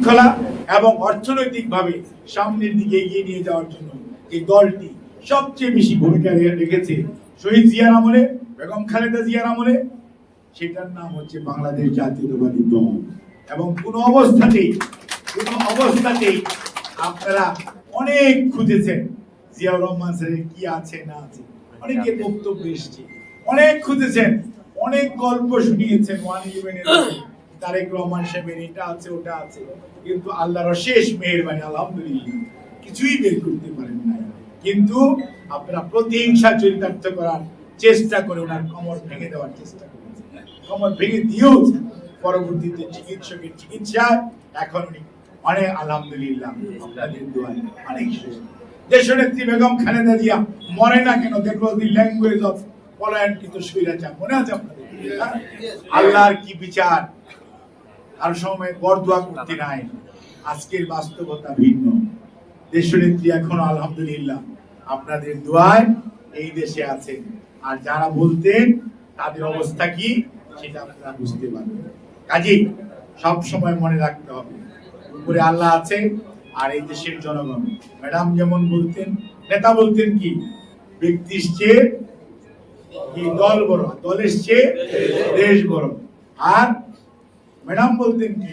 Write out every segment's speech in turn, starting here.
শৃঙ্খলা এবং অর্থনৈতিকভাবে সামনের দিকে এগিয়ে নিয়ে যাওয়ার জন্য এই দলটি সবচেয়ে বেশি ভূমিকা রেখেছে শহীদ জিয়ার আমলে, বেগম খালেদা জিয়ার আমলে। সেটার নাম হচ্ছে বাংলাদেশ জাতীয়তাবাদী দল। এবং কোন অবস্থাতেই কোন অবস্থাতেই আপনারা অনেক খুঁজেছেন জিয়াউর রহমান স্যারের কি আছে, না আছে। অনেকে বক্তব্য এসছে। অনেক খুঁজেছেন, অনেক গল্প শুনিয়েছেন ওয়ান ইলেভেনের তারেক রহমান সাহেবের এটা আছে, ওটা আছে। কিন্তু আল্লাহর শেষ মেহেরবানি, আলহামদুলিল্লাহ, কিছুই বের করতে পারেন নাই। কিন্তু আপনারা প্রতিহিংসা চরিতার্থ করার চেষ্টা করে ওনার কমর ভেঙে দেওয়ার চেষ্টা কমর ভেঙে দিয়েওছেন পরবর্তীতে চিকিৎসকের চিকিৎসা, এখন অনেক আলহামদুলিল্লাহ, আপনাদের দোয়ায় অনেক দেশনেত্রী বেগম খালেদা জিয়া মরে না কেন দেখল দি ল্যাঙ্গুয়েজ অফ পলায়নকৃত স্বৈরাচার? মনে আছে আপনাদের? হ্যাঁ? আল্লাহর কি বিচার? আর সময় বরদোয়া করতে নাই। আজকের বাস্তবতা ভিন্ন। দেশনেত্রী এখনও আলহামদুলিল্লাহ আপনাদের দোয়ায় এই দেশে আছে। আর যারা বলতেন তাদের অবস্থা কি সেটা আপনারা বুঝতে পারবেন। কাজেই সব সময় মনে রাখতে হবে, উপরে আল্লাহ আছে আর এই দেশের জনগণ। ম্যাডাম যেমন বলতেন, নেতা বলতেন কি ব্যক্তির চেয়ে দল বড়, দলের চেয়ে দেশ বড়। আর ম্যাডাম বলতেন কি,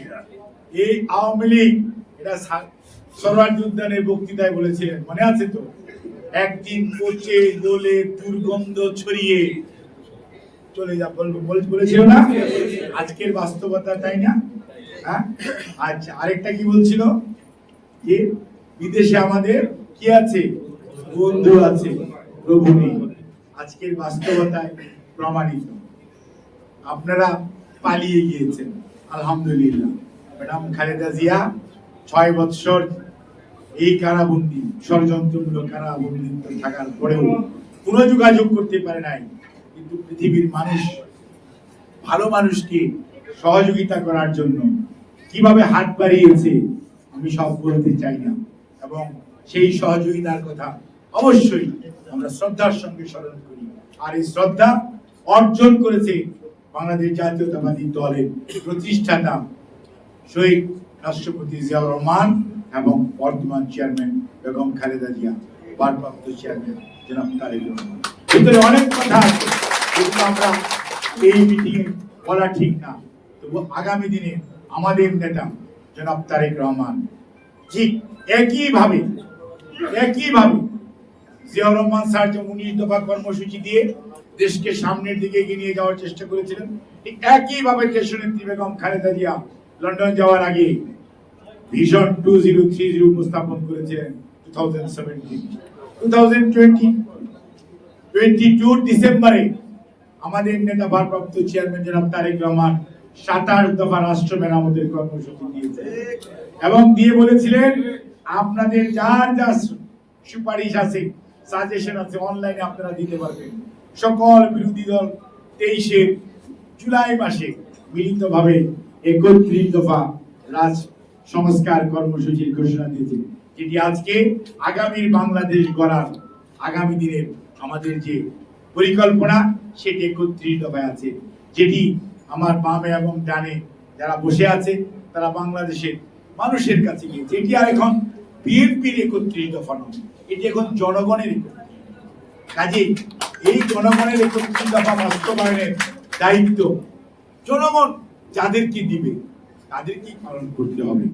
এই আওয়ামী লীগ, এটা সরওয়ার্দী উদ্যানের বক্তৃতায় বলেছিলেন, মনে আছে তো? একদিন পচে দোলে দুর্গন্ধ ছড়িয়ে চলে যা বলেছিল না? আজকের বাস্তবতা, তাই না? হ্যাঁ? আচ্ছা আরেকটা কি বলছিল? যে বিদেশে আমাদের কি আছে? বন্ধু আছে, প্রভু নেই। আজকের বাস্তবতায় প্রমাণিত। আপনারা পালিয়ে গিয়েছেন। আলহামদুলিল্লাহ। ম্যাডাম খালেদা জিয়া, ছয় বৎসর এই কারাবন্দি, ষড়যন্ত্রমূলক কারাবন্দিত্ব থাকার পরেও কোনো যোগাযোগ করতে পারে নাই। কিন্তু পৃথিবীর মানুষ, ভালো মানুষকে সহযোগিতা করার জন্য কীভাবে হাত বাড়িয়েছে, আমি সব বলতে চাই না। এবং সেই সহযোগিতার কথা অবশ্যই আমরা শ্রদ্ধার সঙ্গে স্মরণ করি। আর এই শ্রদ্ধা অর্জন করেছে বাংলাদেশ জাতীয়তাবাদী দলের প্রতিষ্ঠাতা শহীদ রাষ্ট্রপতি জিয়াউর রহমান এবং বর্তমান চেয়ারম্যান বেগম খালেদা জিয়া, ভারপ্রাপ্ত চেয়ারম্যান জনাব তারেক রহমান। ভিতরে অনেক কথা আছে, যেগুলো আমরা এই মিটিংয়ে বলা ঠিক না। তবু আগামী দিনে আমাদের নেতা জনাব তারেক রহমান ঠিক একইভাবে একইভাবে জিয়াউর রহমান স্যার যে উনিশ দফা কর্মসূচি দিয়ে দেশকে সামনের দিকে এগিয়ে নিয়ে যাওয়ার চেষ্টা করেছিলেন একইভাবে দেশনেত্রী বেগম খালেদা জিয়া লন্ডন যাওয়ার আগে vision two zero three zero উপস্থাপন করেছিলেন two thousand seventeen two thousand twenty twenty two ডিসেম্বরে আমাদের নেতা ভারপ্রাপ্ত চেয়ারম্যান জনাব তারেক রহমান সাতাশ দফা রাষ্ট্র মেরামতের কর্মসূচি দিয়েছে এবং দিয়ে বলেছিলেন, আপনাদের যার যা সুপারিশ আছে সাজেশন আছে অনলাইনে আপনারা দিতে পারবেন। সকল বিরোধী দল তেইশে জুলাই মাসে মিলিতভাবে একত্রিশ দফা রাজ সংস্কার কর্মসূচির ঘোষণা দিয়েছে, যেটি আজকে আগামীর বাংলাদেশ গড়ার আগামী দিনের আমাদের যে পরিকল্পনা, সেটি একত্রিশ দফায় আছে। যেটি আমার বামে এবং ডানে যারা বসে আছে, তারা বাংলাদেশের মানুষের কাছে গিয়েছে। এটি আর এখন বিএনপির একত্রিত দফা নয় এটি এখন জনগণের কাজে এই জনগণের একত্রিত দফা বাস্তবায়নের দায়িত্ব। জনগণ যাদেরকে দিবে, তাদেরকেই পালন করতে হবে।